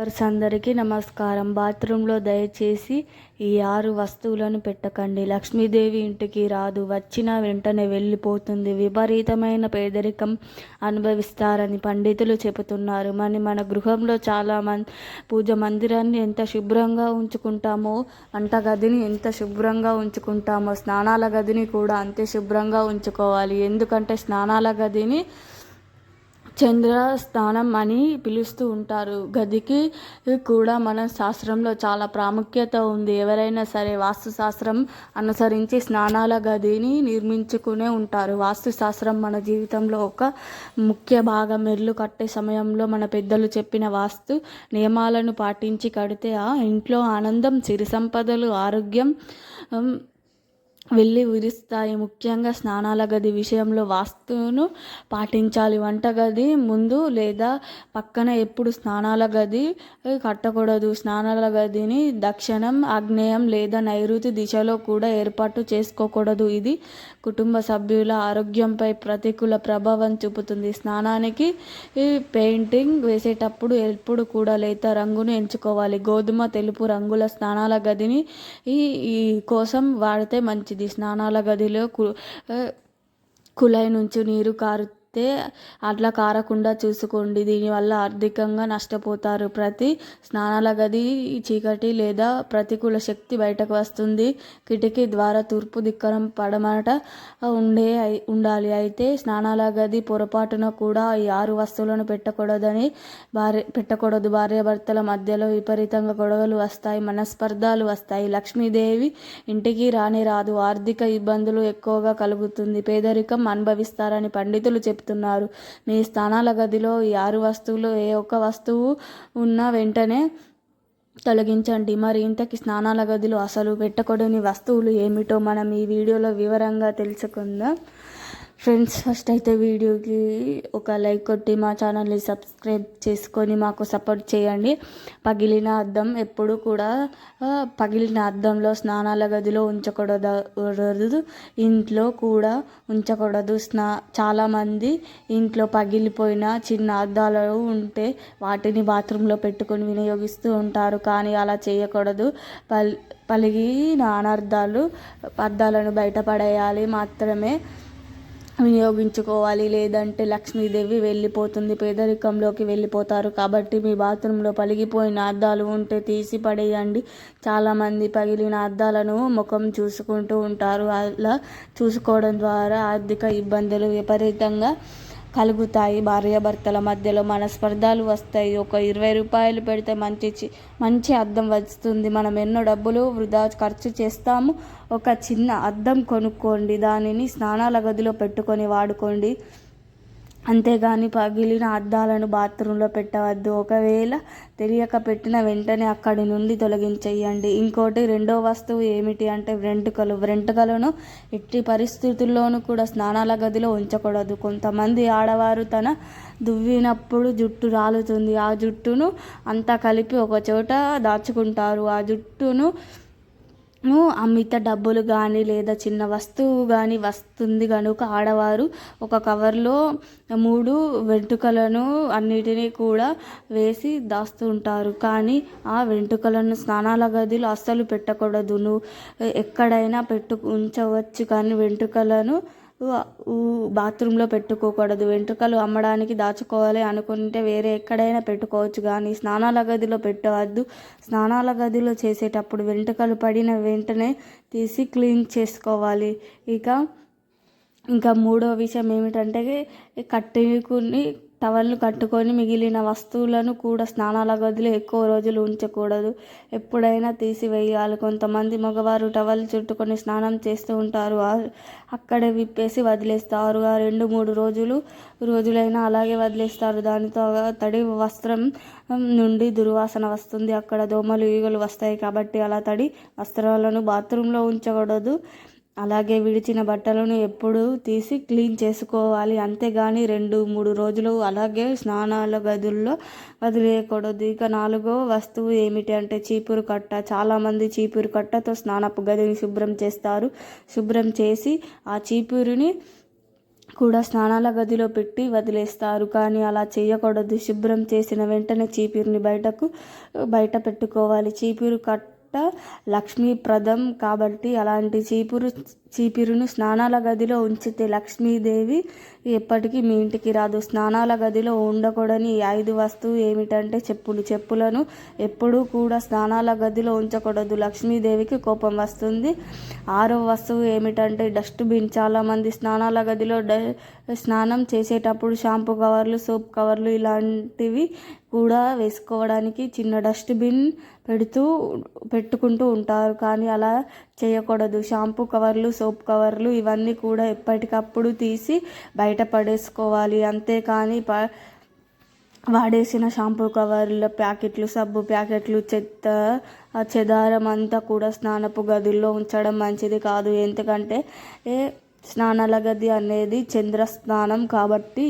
Verse అందరికీ నమస్కారం. బాత్రూంలో దయచేసి ఈ ఆరు వస్తువులను పెట్టకండి. లక్ష్మీదేవి ఇంటికి రాదు. వచ్చిన వెంటనే వెళ్ళిపోతుంది. విపరీతమైన పేదరికం అనుభవిస్తారని పండితులు చెబుతున్నారు. మరి మన గృహంలో చాలా మం పూజ మందిరాన్ని ఎంత శుభ్రంగా ఉంచుకుంటామో వంట గదిని ఎంత శుభ్రంగా ఉంచుకుంటామో స్నానాల గదిని కూడా అంతే శుభ్రంగా ఉంచుకోవాలి. ఎందుకంటే స్నానాల గదిని చంద్ర స్నానం అని పిలుస్తూ ఉంటారు. గదికి కూడా మన శాస్త్రంలో చాలా ప్రాముఖ్యత ఉంది. ఎవరైనా సరే వాస్తుశాస్త్రం అనుసరించి స్నానాల గదిని నిర్మించుకునే ఉంటారు. వాస్తు శాస్త్రం మన జీవితంలో ఒక ముఖ్య భాగం. ఇల్లు కట్టే సమయంలో మన పెద్దలు చెప్పిన వాస్తు నియమాలను పాటించి కడితే ఆ ఇంట్లో ఆనందం సిరి సంపదలు ఆరోగ్యం వెళ్ళి విరుస్తాయి. ముఖ్యంగా స్నానాల గది విషయంలో వాస్తువును పాటించాలి. వంటగది ముందు లేదా పక్కన ఎప్పుడు స్నానాల గది కట్టకూడదు. స్నానాల గదిని దక్షిణం ఆగ్నేయం లేదా నైరుతి దిశలో కూడా ఏర్పాటు చేసుకోకూడదు. ఇది కుటుంబ సభ్యుల ఆరోగ్యంపై ప్రతికూల ప్రభావం చూపుతుంది. స్నానానికి ఈ పెయింటింగ్ వేసేటప్పుడు ఎప్పుడు కూడా లేత రంగును ఎంచుకోవాలి. గోధుమ తెలుపు రంగుల స్నానాల గదిని ఈ ఈ కోసం వాడితే మంచిది. స్నానాల గదిలో కు కుళాయి నుంచి నీరు కారు అయితే అట్లా కారకుండా చూసుకోండి. దీనివల్ల ఆర్థికంగా నష్టపోతారు. ప్రతి స్నానాల గది చీకటి లేదా ప్రతికూల శక్తి బయటకు వస్తుంది. కిటికీ ద్వారా తూర్పు దిక్కరం పడమట ఉండే ఉండాలి. అయితే స్నానాల గది పొరపాటున కూడా ఈ ఆరు వస్తువులను పెట్టకూడదని భార్య పెట్టకూడదు. భార్యాభర్తల మధ్యలో విపరీతంగా గొడవలు వస్తాయి మనస్పర్ధాలు వస్తాయి. లక్ష్మీదేవి ఇంటికి రాని రాదు. ఆర్థిక ఇబ్బందులు ఎక్కువగా కలుగుతుంది. పేదరికం అనుభవిస్తారని పండితులు చెప్తున్నారు. మీ స్నానాల గదిలో ఈ ఆరు వస్తువులు ఏ ఒక్క వస్తువు ఉన్నా వెంటనే తొలగించండి. మరి ఇంతకి స్నానాల గదిలో అసలు పెట్టకూడని వస్తువులు ఏమిటో మనం ఈ వీడియోలో వివరంగా తెలుసుకుందాం. ఫ్రెండ్స్ ఫస్ట్ అయితే వీడియోకి ఒక లైక్ కొట్టి మా ఛానల్ని సబ్స్క్రైబ్ చేసుకొని మాకు సపోర్ట్ చేయండి. పగిలిన అద్దం ఎప్పుడు కూడా పగిలిన అద్దంలో స్నానాల గదిలో ఉంచకూడదు ఇంట్లో కూడా ఉంచకూడదు. స్నా చాలామంది ఇంట్లో పగిలిపోయిన చిన్న అద్దాలు ఉంటే వాటిని బాత్రూంలో పెట్టుకొని వినియోగిస్తూ ఉంటారు. కానీ అలా చేయకూడదు. పల్ పలిగిన అనర్థాలు అద్దాలను బయటపడేయాలి మాత్రమే. వినియోగించుకోవాలి. లేదంటే లక్ష్మీదేవి వెళ్ళిపోతుంది పేదరికంలోకి వెళ్ళిపోతారు కాబట్టి మీ బాత్రూంలో పలిగిపోయిన అద్దాలు ఉంటే తీసి పడేయండి. చాలామంది పగిలిన అద్దాలను ముఖం చూసుకుంటూ ఉంటారు. అలా చూసుకోవడం ద్వారా ఆర్థిక ఇబ్బందులు విపరీతంగా కలుగుతాయి. భార్యాభర్తల మధ్యలో మనస్పర్ధలు వస్తాయి. ఒక ఇరవై రూపాయలు పెడితే మంచి చి- మంచి అద్దం వస్తుంది. మనం ఎన్నో డబ్బులు వృధా ఖర్చు చేస్తాము. ఒక చిన్న అద్దం కొనుక్కోండి. దానిని స్నానాల గదిలో పెట్టుకొని వాడుకోండి. అంతేగాని పగిలిన అద్దాలను బాత్రూంలో పెట్టవద్దు. ఒకవేళ తెలియక పెట్టిన వెంటనే అక్కడి నుండి తొలగించేయండి. ఇంకోటి రెండో వస్తువు ఏమిటి అంటే వెంట్రుకలు వెంట్రుకలను ఎట్టి పరిస్థితుల్లోనూ కూడా స్నానాల గదిలో ఉంచకూడదు. కొంతమంది ఆడవారు తన దువ్వినప్పుడు జుట్టు రాలుతుంది. ఆ జుట్టును అంతా కలిపి ఒక చోట దాచుకుంటారు. ఆ జుట్టును అమిత డబ్బులు కానీ లేదా చిన్న వస్తువు కానీ వస్తుంది కనుక ఆడవారు ఒక కవర్లో మూడు వెంట్రుకలను అన్నిటినీ కూడా వేసి దాస్తుంటారు కానీ ఆ వెంట్రుకలను స్నానాల గదిలో అస్సలు పెట్టకూడదును. ఎక్కడైనా పెట్టు ఉంచవచ్చు కానీ వెంట్రుకలను బాత్రూంలో పెట్టుకోకూడదు వెంట్రుకలు అమ్మడానికి దాచుకోవాలి అనుకుంటే వేరే ఎక్కడైనా పెట్టుకోవచ్చు కానీ స్నానాల గదిలో పెట్టవద్దు. స్నానాల గదిలో చేసేటప్పుడు వెంట్రుకలు పడిన వెంటనే తీసి క్లీన్ చేసుకోవాలి. ఇక ఇంకా మూడో విషయం ఏమిటంటే కట్టుకుని టవల్ను కట్టుకొని మిగిలిన వస్తువులను కూడా స్నానాల గదిలో ఎక్కువ రోజులు ఉంచకూడదు. ఎప్పుడైనా తీసివేయాలి. కొంతమంది మగవారు టవల్ చుట్టుకొని స్నానం చేస్తూ ఉంటారు. అక్కడే విప్పేసి వదిలేస్తారు. ఆ రెండు మూడు రోజులు రోజులైనా అలాగే వదిలేస్తారు. దానితో తడి వస్త్రం నుండి దుర్వాసన వస్తుంది. అక్కడ దోమలు ఈగలు వస్తాయి కాబట్టి అలా తడి వస్త్రాలను బాత్రూంలో ఉంచకూడదు. అలాగే విడిచిన బట్టలను ఎప్పుడు తీసి క్లీన్ చేసుకోవాలి. అంతేగాని రెండు మూడు రోజులు అలాగే స్నానాల గదుల్లో వదిలేయకూడదు. ఇక నాలుగో వస్తువు ఏమిటి అంటే చీపురు కట్ట. చాలామంది చీపురు కట్టతో స్నానపు గదిని శుభ్రం చేస్తారు. శుభ్రం చేసి ఆ చీపురుని కూడా స్నానాల గదిలో పెట్టి వదిలేస్తారు. కానీ అలా చేయకూడదు. శుభ్రం చేసిన వెంటనే చీపురుని బయటకు బయట పెట్టుకోవాలి. చీపురు కట్ట లక్ష్మీప్రదం కాబట్టి అలాంటి చీపురు చీపురును స్నానాల గదిలో ఉంచితే లక్ష్మీదేవి ఎప్పటికీ మీ ఇంటికి రాదు. స్నానాల గదిలో ఉండకూడని ఐదు వస్తువు ఏమిటంటే చెప్పులు. చెప్పులను ఎప్పుడూ కూడా స్నానాల గదిలో ఉంచకూడదు. లక్ష్మీదేవికి కోపం వస్తుంది. ఆరో వస్తువు ఏమిటంటే డస్ట్బిన్. చాలామంది స్నానాల గదిలో డ స్నానం చేసేటప్పుడు షాంపూ కవర్లు సోప్ కవర్లు ఇలాంటివి కూడా వేసుకోవడానికి చిన్న డస్ట్బిన్ పెడుతూ పెట్టుకుంటూ ఉంటారు. కానీ అలా చేయకూడదు. షాంపూ కవర్లు సోప్ కవర్లు ఇవన్నీ కూడా ఎప్పటికప్పుడు తీసి బయట పడేసుకోవాలి. అంతేకాని ప వాడేసిన షాంపూ కవర్ల ప్యాకెట్లు సబ్బు ప్యాకెట్లు చెత్త చెదారం అంతా కూడా స్నానపు గదుల్లో ఉంచడం మంచిది కాదు. ఎందుకంటే ఏ స్నానాల గది అనేది చంద్ర స్నానం కాబట్టి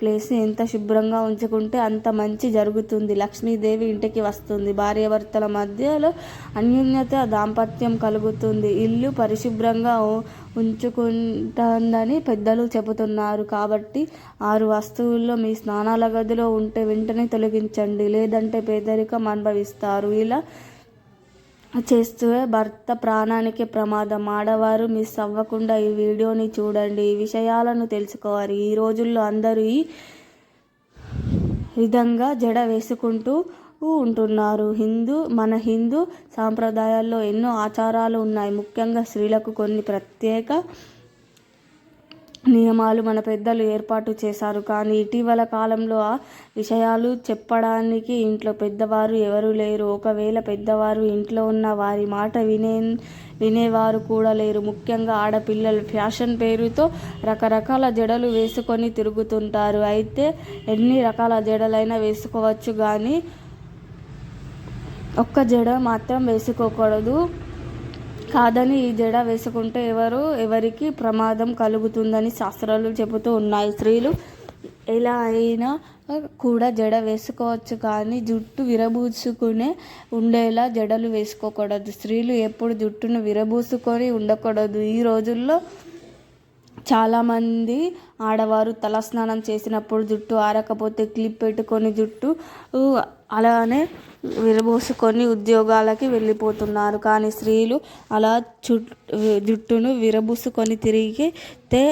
ప్లేస్ ప్లేస్ని ఎంత శుభ్రంగా ఉంచుకుంటే అంత మంచి జరుగుతుంది. లక్ష్మీదేవి ఇంటికి వస్తుంది. భార్యాభర్తల మధ్యలో అన్యోన్యత దాంపత్యం కలుగుతుంది. ఇల్లు పరిశుభ్రంగా ఉంచుకుంటుందని పెద్దలు చెబుతున్నారు. కాబట్టి ఆరు వస్తువుల్లో మీ స్నానాల గదిలో ఉంటే వెంటనే తొలగించండి. లేదంటే పేదరికం అనుభవిస్తారు. ఇలా చేస్తూ భర్త ప్రాణానికి ప్రమాదం. ఆడవారు మిస్ అవ్వకుండా ఈ వీడియోని చూడండి. ఈ విషయాలను తెలుసుకోవాలి. ఈ రోజుల్లో అందరూ ఈ విధంగా జడ వేసుకుంటూ ఉంటున్నారు. హిందూ మన హిందూ సాంప్రదాయాల్లో ఎన్నో ఆచారాలు ఉన్నాయి. ముఖ్యంగా స్త్రీలకు కొన్ని ప్రత్యేక నియమాలు మన పెద్దలు ఏర్పాటు చేశారు. కానీ ఇటీవల కాలంలో ఆ విషయాలు చెప్పడానికి ఇంట్లో పెద్దవారు ఎవరు లేరు. ఒకవేళ పెద్దవారు ఇంట్లో ఉన్న వారి మాట వినే వినేవారు కూడా లేరు. ముఖ్యంగా ఆడపిల్లలు ఫ్యాషన్ పేరుతో రకరకాల జడలు వేసుకొని తిరుగుతుంటారు. అయితే ఎన్ని రకాల జడలైనా వేసుకోవచ్చు కానీ ఒక్క జడ మాత్రం వేసుకోకూడదు. కాదని ఈ జడ వేసుకుంటే ఎవరు ఎవరికి ప్రమాదం కలుగుతుందని శాస్త్రాలు చెబుతూ ఉన్నాయి. స్త్రీలు ఎలా అయినా కూడా జడ వేసుకోవచ్చు కానీ జుట్టు విరబూసుకునే ఉండేలా జడలు వేసుకోకూడదు. స్త్రీలు ఎప్పుడు జుట్టును విరబూసుకొని ఉండకూడదు. ఈ రోజుల్లో చాలామంది ఆడవారు తలస్నానం చేసినప్పుడు జుట్టు ఆరకపోతే క్లిప్ పెట్టుకొని జుట్టు అలానే విరబోసుకొని ఉద్యోగాలకి వెళ్ళిపోతున్నారు. కానీ స్త్రీలు అలా చు జుట్టును విరబూసుకొని తిరిగితే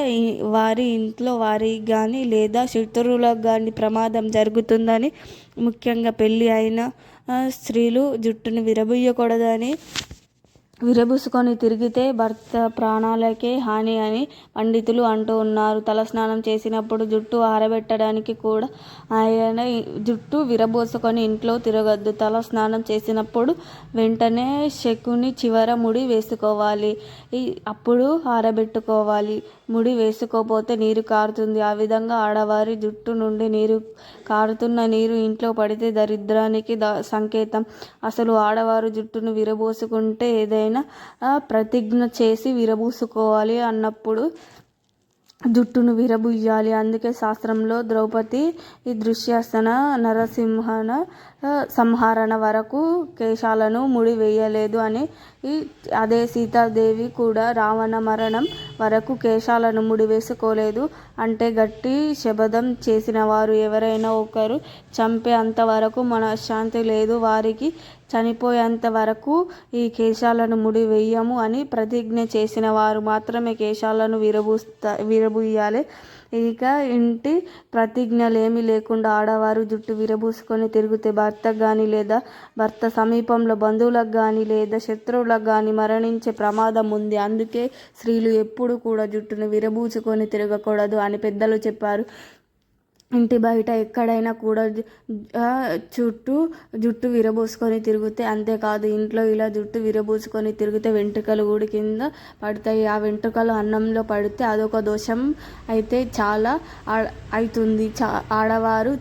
వారి ఇంట్లో వారికి కానీ లేదా శత్రువులకు కానీ ప్రమాదం జరుగుతుందని ముఖ్యంగా పెళ్ళి అయిన స్త్రీలు జుట్టును విరబూయకూడదని విరబూసుకొని తిరిగితే భర్త ప్రాణాలకే హాని అని పండితులు అంటూ ఉన్నారు. తలస్నానం చేసినప్పుడు జుట్టు ఆరబెట్టడానికి కూడా ఆయన జుట్టు విరబోసుకొని ఇంట్లో తిరగద్దు. తల స్నానం చేసినప్పుడు వెంటనే శకుని చివర ముడి వేసుకోవాలి. అప్పుడు ఆరబెట్టుకోవాలి. ముడి వేసుకోపోతే నీరు కారుతుంది. ఆ విధంగా ఆడవారి జుట్టు నుండి నీరు కారుతున్న నీరు ఇంట్లో పడితే దరిద్రానికి ద సంకేతం. అసలు ఆడవారు జుట్టును విరబోసుకుంటే ఏదైనా ప్రతిజ్ఞ చేసి విరబూసుకోవాలి అన్నప్పుడు జుట్టును విరబుయ్యాలి. అందుకే శాస్త్రంలో ద్రౌపది ఈ దృశ్యాసన నరసింహన సంహరణ వరకు కేశాలను ముడి వేయలేదు అని అదే సీతాదేవి కూడా రావణ మరణం వరకు కేశాలను ముడి వేసుకోలేదు. అంటే గట్టి శబదం చేసిన వారు ఎవరైనా ఒకరు చంపే అంతవరకు మన శాంతి లేదు. వారికి చనిపోయేంత వరకు ఈ కేశాలను ముడి వేయము అని ప్రతిజ్ఞ చేసిన వారు మాత్రమే కేశాలను విరబూస్తా విరబూయాలి. ఇక ఇంటి ప్రతిజ్ఞలేమీ లేకుండా ఆడవారు జుట్టు విరబూసుకొని తిరిగితే భర్తకు కానీ లేదా భర్త సమీపంలో బంధువులకు కానీ లేదా శత్రువులకు కానీ మరణించే ప్రమాదం ఉంది. అందుకే స్త్రీలు ఎప్పుడు కూడా జుట్టును విరబూసుకొని తిరగకూడదు అని పెద్దలు చెప్పారు. ఇంటి బయట ఎక్కడైనా కూడా చుట్టూ జుట్టు విరబోసుకొని తిరిగితే అంతేకాదు. ఇంట్లో ఇలా జుట్టు విరబోసుకొని తిరిగితే వెంట్రుకలు కూడా కింద పడతాయి. ఆ వెంట్రుకలు అన్నంలో పడితే అదొక దోషం అయితే చాలా అవుతుంది. చా ఆడవారు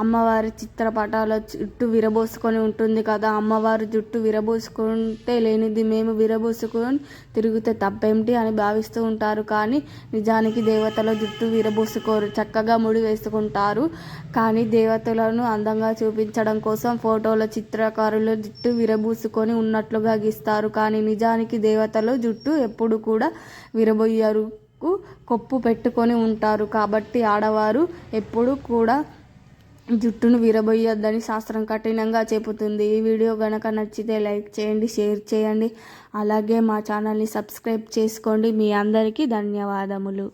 అమ్మవారి చిత్రపటాల జుట్టు విరబోసుకొని ఉంటుంది కదా అమ్మవారి జుట్టు విరబోసుకుంటే లేనిది మేము విరబోసుకొని తిరిగితే తప్పేమిటి అని భావిస్తూ ఉంటారు. కానీ నిజానికి దేవతల జుట్టు విరబోసుకోరు చక్కగా ముడి వేసుకుంటారు. కానీ దేవతలను అందంగా చూపించడం కోసం ఫోటోల చిత్రకారులు జుట్టు విరబూసుకొని ఉన్నట్లుగా గీస్తారు. కానీ నిజానికి దేవతలు జుట్టు ఎప్పుడు కూడా విరబోయ్యరు కొప్పు పెట్టుకొని ఉంటారు. కాబట్టి ఆడవారు ఎప్పుడు కూడా జుట్టును విరబోయొద్దని శాస్త్రం కఠినంగా చెబుతుంది. ఈ వీడియో కనుక నచ్చితే లైక్ చేయండి షేర్ చేయండి. అలాగే మా ఛానల్ని సబ్స్క్రైబ్ చేసుకోండి. మీ అందరికీ ధన్యవాదములు.